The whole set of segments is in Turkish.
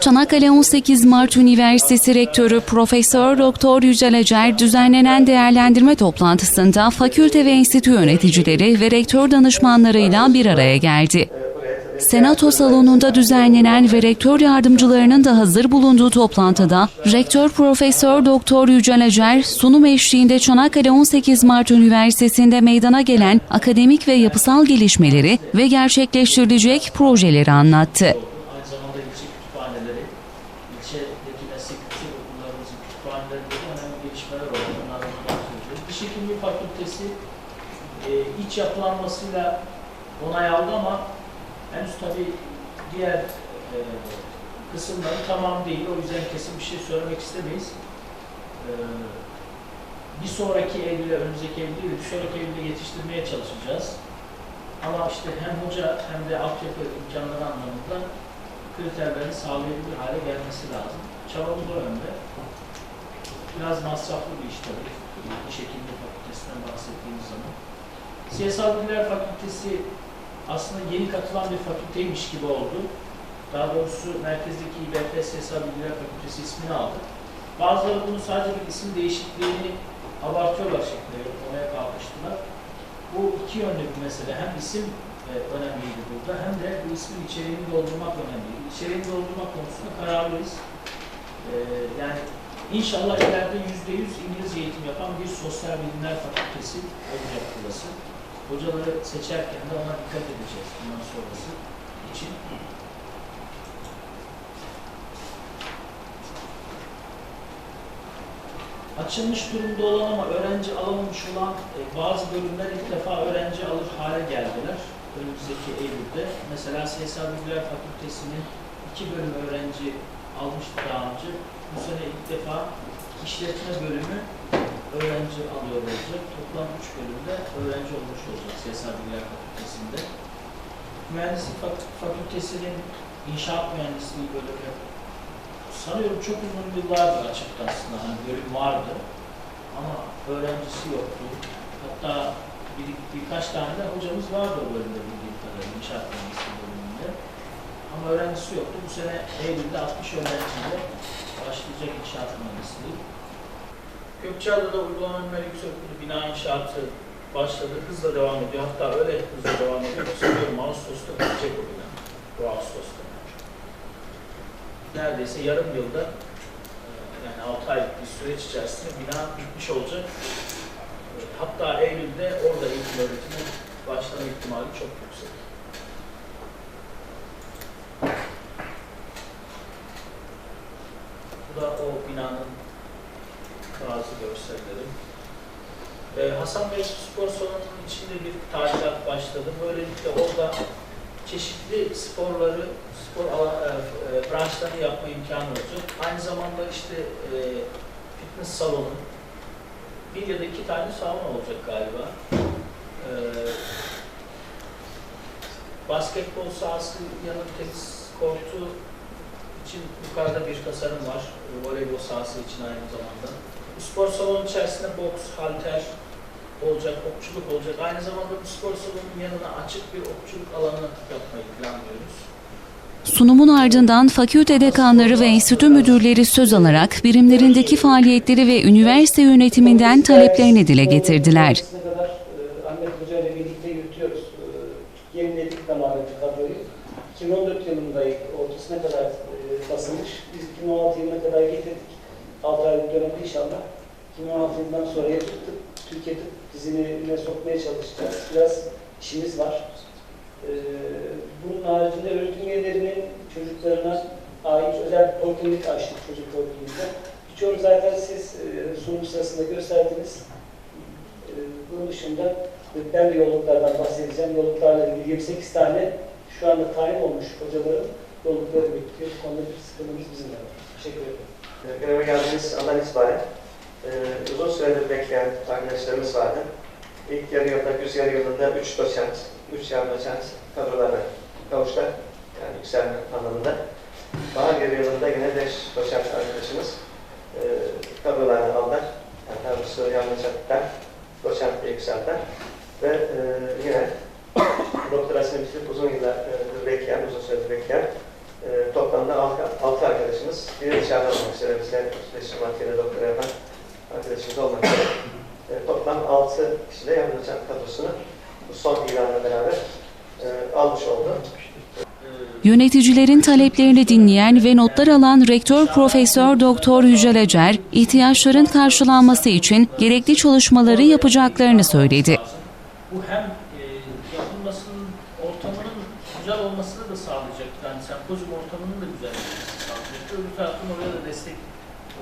Çanakkale 18 Mart Üniversitesi Rektörü Profesör Doktor Yücel Acar düzenlenen değerlendirme toplantısında fakülte ve enstitü yöneticileri ve rektör danışmanlarıyla bir araya geldi. Senato salonunda düzenlenen ve rektör yardımcılarının da hazır bulunduğu toplantıda Rektör Profesör Doktor Yücel Acar sunum eşliğinde Çanakkale 18 Mart Üniversitesi'nde meydana gelen akademik ve yapısal gelişmeleri ve gerçekleştirilecek projeleri anlattı. Kütüphanelerinde de önemli gelişmeler oldu. Bunlardan bahsediyoruz. Diş Hekimliği Fakültesi e, iç yapılanmasıyla onay aldı ama henüz tabii diğer e, kısımları tamam değil. O yüzden kesin bir şey söylemek istemeyiz. E, bir sonraki Eylül'e, önümüzdeki Eylül'de değil, bir sonraki Eylül'de yetiştirmeye çalışacağız. Ama işte hem hoca hem de altyapı imkanları anlamında kriterlerin sağlayabilir hale gelmesi lazım. Çabamız o yönde. Biraz masraflı bir iş tabii. Diş Hekimliği Fakültesinden bahsettiğimiz zaman. Siyasal Bilgiler Fakültesi aslında yeni katılan bir fakülteymiş gibi oldu. Daha doğrusu merkezdeki İBF Siyasal Bilgiler Fakültesi ismini aldı. Bazıları bunu sadece bir isim değişikliğini abartıyorlar şeklinde yorumlamaya kalkıştılar. Bu iki yönlü bir mesele. Hem isim e, önemliydi burada hem de bu ismin içeriğini doldurmak önemliydi. İçeriğini doldurmak konusunda kararlıyız. E, yani inşallah ileride yüzde yüz İngilizce eğitim yapan bir sosyal bilimler fakültesi olacak burası. Hocaları seçerken de ona dikkat edeceğiz bundan sonrası için. Açılmış durumda olan ama öğrenci alamamış olan e, bazı bölümler ilk defa öğrenci alır hale geldiler önümüzdeki Eylül'de. Mesela Siyasal Bilgiler Fakültesi'nin iki bölüm öğrenci almıştı daha önce. Bu sene ilk defa işletme bölümü öğrenci alıyor olacak. Toplam üç bölümde öğrenci olmuş olacak Siyasal Bilgiler Fakültesi'nde. Mühendislik Fak- Fakültesi'nin inşaat mühendisliği bölümü sanıyorum çok uzun yıllardır açıktı aslında. Hani bölüm vardı ama öğrencisi yoktu. Hatta bir, birkaç tane de hocamız vardı o bölümde bildiğim kadarıyla inşaat mühendisliği bölümünde. Ama öğrencisi yoktu. Bu sene Eylül'de 60 öğrenciyle başlayacak inşaat mühendisliği. Gökçeada'da uygulama mimari yüksek okulu bina inşaatı başladı. Hızla devam ediyor. Hatta öyle hızla devam ediyor. Sanıyorum Ağustos'ta bitecek o bina. Bu Ağustos'ta. Neredeyse yarım yılda e, yani 6 aylık bir süreç içerisinde bina bitmiş olacak. E, Hatta Eylül'de orada eğitim öğretimi başlama ihtimali çok yüksek. Bu da o binanın bazı görselleri. Ee, Hasan Bey Spor Salonu'nun içinde bir tadilat başladı. Böylelikle orada çeşitli sporları, spor e, e, branşlarını yapma imkanı olacak. Aynı zamanda işte e, fitness salonu, bir ya da iki tane salon olacak galiba. Ee, basketbol sahası, yanı tenis kortu için yukarıda bir tasarım var. E, Voleybol sahası için aynı zamanda. Spor salonu içerisinde boks, halter olacak, okçuluk olacak. Aynı zamanda bu spor salonunun yanına açık bir okçuluk alanı yapmayı planlıyoruz. Sunumun ardından fakülte dekanları ve enstitü müdürleri söz alarak birimlerindeki faaliyetleri ve üniversite yönetiminden taleplerini dile getirdiler. E, Ahmet Hoca ile birlikte yürütüyoruz. E, Yeniledik tamamen kadroyu. 2014 yılında ortasına kadar basılmış. Biz 2016 yılına kadar getirdik. 6 aylık dönemde inşallah. 2016 yılından sonra yaptık. Türkiye'de dizine sokmaya çalışacağız. Biraz işimiz var. E, Bunun haricinde öğretim üyelerinin çocuklarına ait özel bir poliklinik açtık çocuk polikliniğinde. Birçoğunu zaten siz e, sunum sırasında gösterdiniz. Ee, Bunun dışında ben de yolluklardan bahsedeceğim. Yolluklarla ilgili 28 tane şu anda tayin olmuş hocaların yollukları bekliyor. Bu konuda bir sıkıntımız bizim de var. Teşekkür ederim. Göreve geldiğiniz andan itibaren e, uzun süredir bekleyen arkadaşlarımız vardı. İlk yarı yılda, güz yarı yılında 3 doçent, 3 yarı doçent kadrolarına kavuştu. Yani yükselme anlamında. Bahar yarı yılında yine 5 doçent arkadaşımız e, kadrolarını aldılar. Yani daha doğrusu doçentler, doçent yükseldiler. Ve e, yine doktorasını bitirip uzun yıllar e, bekleyen E, toplamda 6 arkadaşımız, biri dışarıda üzere, bizler rejimatıyla doktora yapan arkadaşımız olmak üzere e, toplam 6 kişiyle yarın hocam kadrosunu bu son ilanla beraber e, almış oldu. Yöneticilerin taleplerini dinleyen ve notlar alan Rektör Profesör Doktor Yücel Ecer, ihtiyaçların karşılanması için gerekli çalışmaları yapacaklarını söyledi. Bu hem e, yapılmasının ortamının güzel olmasını da sağlayacak. Yani sempozyum ortamının da güzel olmasını sağlayacaktır. Öbür taraftan oraya da destek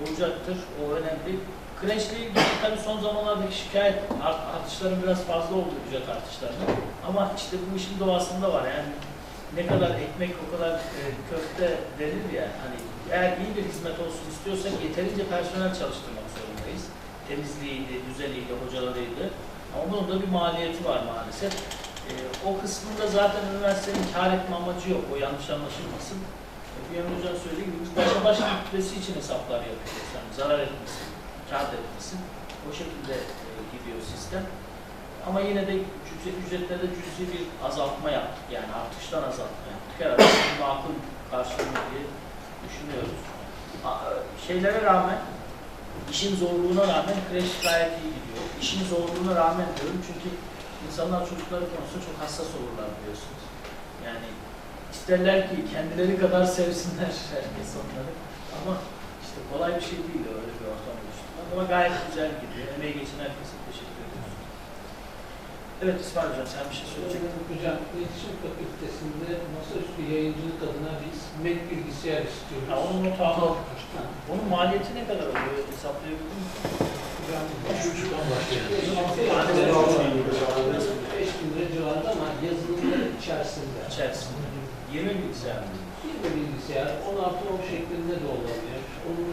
olacaktır. O önemli. Kreşle ilgili tabii son zamanlardaki şikayet art- artışların biraz fazla oldu ücret artışlarının. Ama işte bu işin doğasında var. Yani ne kadar ekmek o kadar e, köfte denir ya. Hani eğer iyi bir hizmet olsun istiyorsak yeterince personel çalıştırmak zorundayız. Temizliğiydi, düzeniydi, hocalarıydı. Ama bunun da bir maliyeti var maalesef. E, o kısmında zaten üniversitenin kar etme amacı yok. O yanlış anlaşılmasın. E, an hocam söylediği gibi biz başa baş için hesaplar yapıyoruz. Yani zarar etmesin, kar etmesin. O şekilde e, gidiyor sistem. Ama yine de cüzi, ücretlerde cüzi bir azaltma yaptık. Yani artıştan azaltma yaptık. Herhalde bunu makul karşılanır diye düşünüyoruz. A- Şeylere rağmen, işin zorluğuna rağmen kreş gayet iyi gidiyor. İşin zorluğuna rağmen diyorum çünkü insanlar çocukları konusunda çok hassas olurlar biliyorsunuz. Yani isterler ki kendileri kadar sevsinler herkes onları. Ama işte kolay bir şey değil öyle bir ortam oluşturmak. Ama gayet güzel gidiyor. Emeği geçen herkese teşekkür ediyoruz. Evet İsmail Hocam sen bir şey söyleyeceksin. Hocam, İletişim Fakültesi'nde masaüstü yayıncılık adına biz Mac bilgisayar istiyoruz. Ha, onu not al. Ha, Onun maliyeti ne kadar oluyor? Hesaplayabildin 20 bilgisayar mı? Bir de bilgisayar 10 artı 10 şeklinde de olabilir. Onun